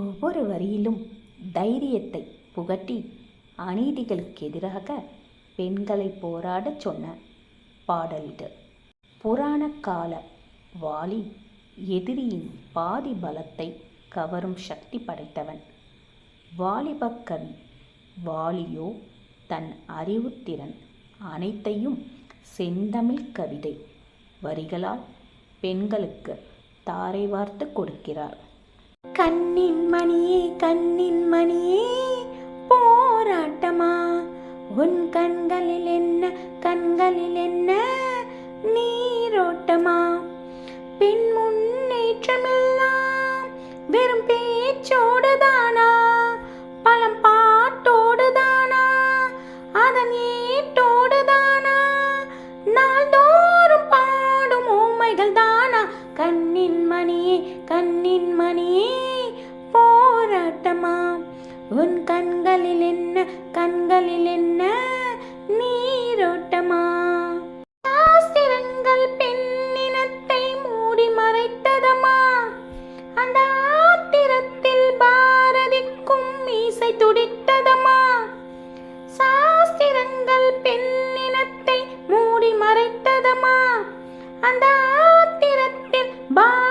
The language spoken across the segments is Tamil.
ஒவ்வொரு வரியிலும் தைரியத்தை புகட்டி அநீதிகளுக்கு எதிராக பெண்களை போராடச் சொன்ன பாடல் இது. புராண கால வாலி எதிரியின் பாதி பலத்தை கவரும் சக்தி படைத்தவன். வாலிபக் கவி வாலியோ தன் அறிவுத்திறன் அனைத்தையும் செந்தமிழ் கவிதை வரிகளால் பெண்களுக்கு தாரை வார்த்து கொடுக்கிறார். கண்ணின் மணியே கண்ணின் மணியே போராட்டமா? உன் கண்களில் என்ன கண்களில் என்ன நீரோட்டமா? பின் முன்னேற்றமெல்லாம் வெறும் மணியே போராட்டமா? உன் கண்களில் என்ன கண்களில் என்ன நீரோட்டமா? சாஸ்திரங்கள் பெண்ணினத்தை மூடி மறைத்ததமா? அந்த ஆத்திரத்தில் பாரதிக்கும் மீசை துடித்ததமா? சாஸ்திரங்கள் பெண்ணினத்தை மூடி மறைத்ததமா? அந்த ஆத்திரத்தில் பாரதிக்கும்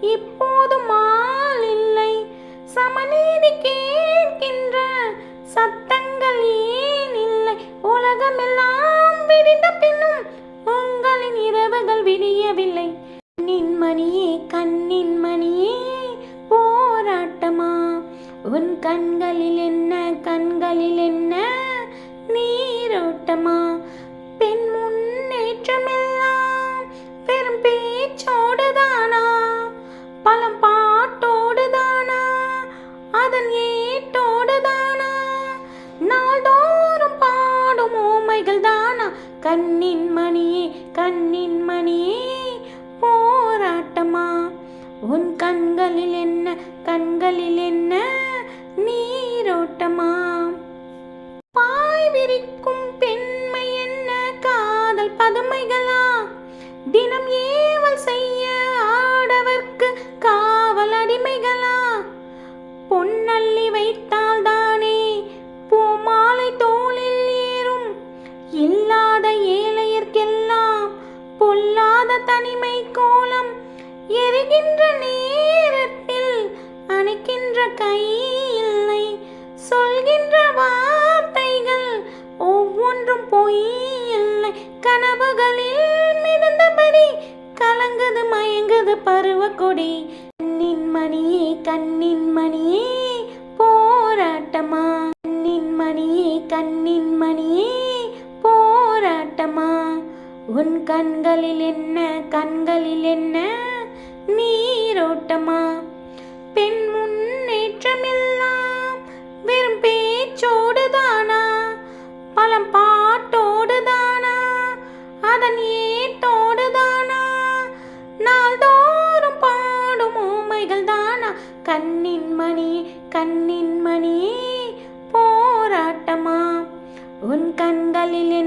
இப்போது மால் இல்லை. சமநீதி கேட்கின்ற சத்தங்கள் ஏன் இல்லை? உலகமெல்லாம் விரிந்த பின்னும் உங்களின் இரவுகள் விடியவில்லை. கண்ணின் மணியே கண்ணின் மணியே போராட்டமா? உன் கண்களில் என்ன கண்களில் என்ன நீரோட்டமா? பெண் முன்னேற்றமெல்லாம் பெரும் பேச்சோ கண்ணின் போராட்டமா? உன் கண்களில் என்ன கண்களில் என்ன நீரோட்டமா? பாய் விரிக்கும் பெண்மை என்ன காதல் பதுமைகளா? தினம் ஏ தனிமை கோலம் எரிகின்ற நேரத்தில் அணைக்கின்ற கை இல்லை சொல்கின்ற வார்த்தைகள் ஒவ்வொன்றும் பொய் இல்லை கனவுகளில் மிதந்தபடி கலங்குது மயங்குது பருவக்கொடி. கண்ணின் மணியே கண்ணின் மணியே போராட்டமா? கண்ணின் மணியே கண்ணின் உன் கண்களில் என்ன கண்களில் என்ன நீரோட்டமா? பெண் முன்னேற்றமெல்லாம் வெறும் பேச்சோடுதானா பழம் பாட்டோடுதானா அதன் ஏட்டோடுதானா நாள்தோறும் பாடும் ஊமைகள் தானா? கண்ணின் மணி கண்ணின் மணி போராட்டமா? உன் கண்களில் என்ன